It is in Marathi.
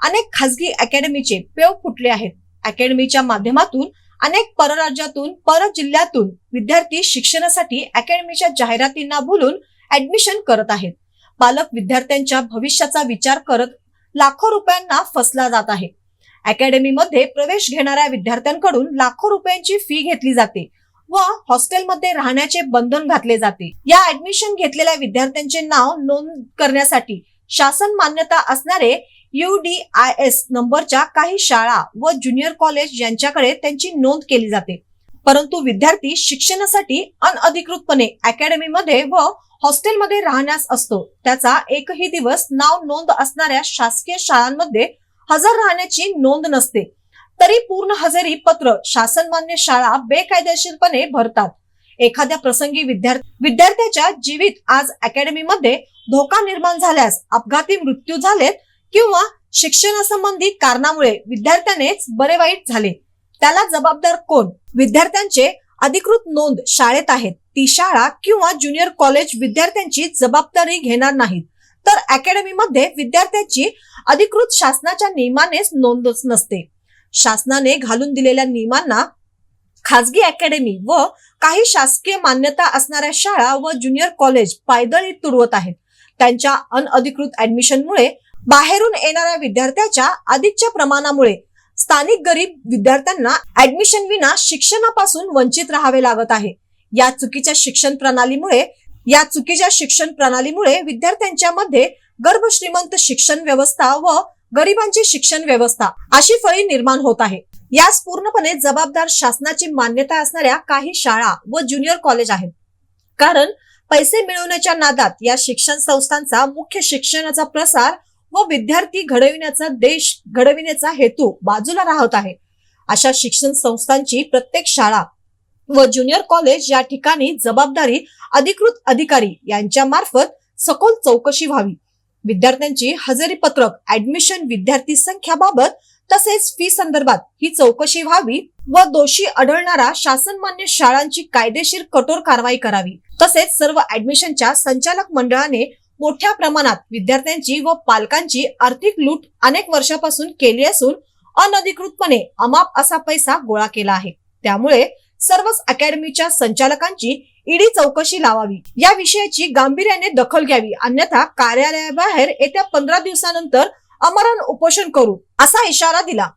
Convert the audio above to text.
अनेक खासगी अकॅडमीचे पेव फुटले आहेत. अकॅडमीच्या माध्यमातून अनेक परराज्यातून पर जिल्ह्यातून विद्यार्थी शिक्षणासाठी अकॅडमीच्या जाहिरातींना बोलून ऍडमिशन करत आहेत. पालक विद्यार्थ्यांच्या भविष्याचा विचार करत लाखो रुपयांना फसला जात आहे. अकॅडमीमध्ये प्रवेश घेणाऱ्या विद्यार्थ्यांकडून लाखो रुपयांची फी घेतली जाते व हॉस्टेलमध्ये राहण्याचे बंधन घातले जाते. या ऍडमिशन घेतलेल्या विद्यार्थ्यांचे नाव नोंद करण्यासाठी शासन मान्यता असणारे एस नंबरच्या काही शाळा व ज्युनियर कॉलेज यांच्याकडे त्यांची नोंद केली जाते. परंतु विद्यार्थी शिक्षणासाठी अनअधिकृतपणे अकॅडमीमध्ये व हॉस्टेलमध्ये राहण्यास असतो. त्याचा एकही दिवस नाव नोंद असणाऱ्या शासकीय शाळांमध्ये हजर राहण्याची नोंद नसते. तरी पूर्ण हजेरी पत्र शासनमान्य शाळा बेकायदेशीरपणे भरतात. एखाद्या प्रसंगी विद्यार्थी विद्यार्थ्याच्या जीवित आज अकॅडमीमध्ये धोका निर्माण झाल्यास अपघाती मृत्यू झालेत किंवा शिक्षणासंबंधी कारणामुळे विद्यार्थ्यानेच बरे वाईट झाले. त्याला जबाबदार कोण? विद्यार्थ्यांचे अधिकृत नोंद शाळेत आहेत. ती शाळा किंवा ज्युनियर कॉलेज विद्यार्थ्यांची जबाबदारी घेणार नाहीत. तर अकॅडमीमध्ये विद्यार्थ्यांची अधिकृत शासनाच्या नियमानेच नोंदच नसते. शासनाने घालून दिलेल्या नियमांना खाजगी अकॅडमी व काही शासकीय मान्यता असणाऱ्या शाळा व ज्युनियर कॉलेज पायदळी तुडवत आहेत. त्यांच्या अनअधिकृत ऍडमिशनमुळे बाहेरून येणाऱ्या विद्यार्थ्याच्या अधिकच्या प्रमाणामुळे स्थानिक गरीब विद्यार्थ्यांना ऍडमिशन विना शिक्षणापासून वंचित राहावे लागत आहे. या चुकीच्या शिक्षण प्रणालीमुळे या चुकीच्या शिक्षण प्रणालीमुळे विद्यार्थ्यांच्या मध्ये गर्भश्रीमंत शिक्षण व्यवस्था व गरिबांची शिक्षण व्यवस्था अशी फळी निर्माण होत आहे. यास पूर्णपणे जबाबदार शासनाची मान्यता असणाऱ्या काही शाळा व ज्युनियर कॉलेज आहेत. कारण पैसे मिळवण्याच्या नादात या शिक्षण संस्थांचा मुख्य शिक्षणाचा प्रसार व विद्यार्थी घडविण्याचा देश घडविण्याचा हेतू बाजूला राहत आहे. अशा शिक्षण संस्थांची प्रत्येक शाळा व ज्युनियर कॉलेज या ठिकाणी जबाबदारी अधिकृत अधिकारी यांच्या मार्फत सखोल चौकशी व्हावी. विद्यार्थ्यांची हजेरी पत्रक ऍडमिशन विद्यार्थी संख्याबाबत तसेच फी संदर्भात ही चौकशी व्हावी व दोषी आढळणारा शासनमान्य शाळांची कायदेशीर कठोर कारवाई करावी. तसेच सर्व ऍडमिशनच्या संचालक मंडळाने मोठ्या प्रमाणात विद्यार्थ्यांची व पालकांची आर्थिक लूट अनेक वर्षापासून केली असून अनधिकृतपणे अमाप असा पैसा गोळा केला आहे. त्यामुळे सर्वच अकॅडमीच्या संचालकांची ईडी चौकशी लावावी. या विषयाची गांभीर्याने दखल घ्यावी. अन्यथा कार्यालयाबाहेर येत्या पंधरा दिवसानंतर अमरण उपोषण करू असा इशारा दिला.